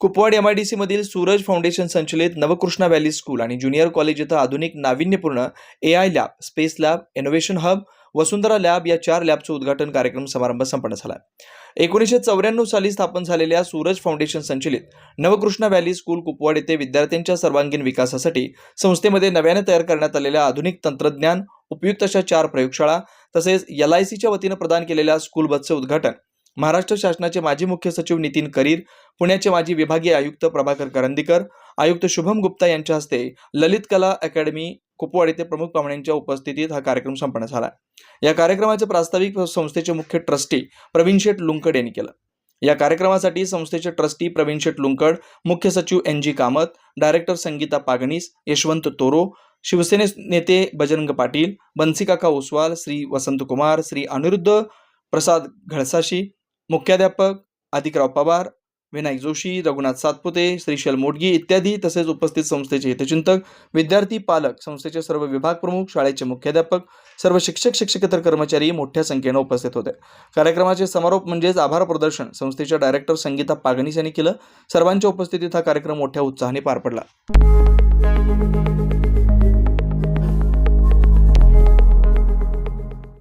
Kupwad M I D सीमधील Suraj foundation संचलित Navkrishna valley school आणि ज्युनियर कॉलेज इथं आधुनिक नाविन्यपूर्ण A I lab space lab innovation hub Vasundhara lab या चार लॅबचं उद्घाटन कार्यक्रम समारंभ संपन्न झाला. एकोणीसशे चौऱ्याण्णव साली स्थापन झालेल्या सूरज फाउंडेशन संचलित नवकृष्णा व्हॅली स्कूल कुपवाड येथे विद्यार्थ्यांच्या सर्वांगीण विकासासाठी संस्थेमध्ये नव्याने तयार करण्यात आलेल्या आधुनिक तंत्रज्ञान उपयुक्त अशा चार प्रयोगशाळा तसेच एल आय सीच्या वतीनं प्रदान केलेल्या स्कूल बसचं उद्घाटन महाराष्ट्र शासनाचे माजी मुख्य सचिव नितीन करीर पुण्याचे माजी विभागीय आयुक्त प्रभाकर करंदीकर आयुक्त शुभम गुप्ता यांच्या हस्ते ललित कला अकॅडमी कुपवाड येथे प्रमुख पाहुण्यांच्या उपस्थितीत हा कार्यक्रम संपन्न झाला. या कार्यक्रमाचे प्रास्ताविक संस्थेचे मुख्य ट्रस्टी प्रवीण शेठ लुंकड यांनी केलं. या कार्यक्रमासाठी संस्थेचे ट्रस्टी प्रवीण शेठ लुंकड मुख्य सचिव N G Kamat director Sangeeta Paganis Yashwant Toro शिवसेने नेते बजरंग पाटील बन्सीकाका ओसवाल श्री वसंत कुमार श्री अनिरुद्ध प्रसाद घळसाशी मुख्याध्यापक अधिकराव पवार विनायक जोशी रघुनाथ सातपुते श्रीशैल मोडगी इत्यादी तसेच उपस्थित संस्थेचे हितचिंतक विद्यार्थी पालक संस्थेचे सर्व विभाग प्रमुख शाळेचे मुख्याध्यापक सर्व शिक्षक शिक्षकेतर कर्मचारी मोठ्या संख्येनं उपस्थित होते. कार्यक्रमाचे समारोप म्हणजेच आभार प्रदर्शन संस्थेच्या डायरेक्टर संगीता पागणीस यांनी केलं. सर्वांच्या उपस्थितीत हा कार्यक्रम मोठ्या उत्साहाने पार पडला.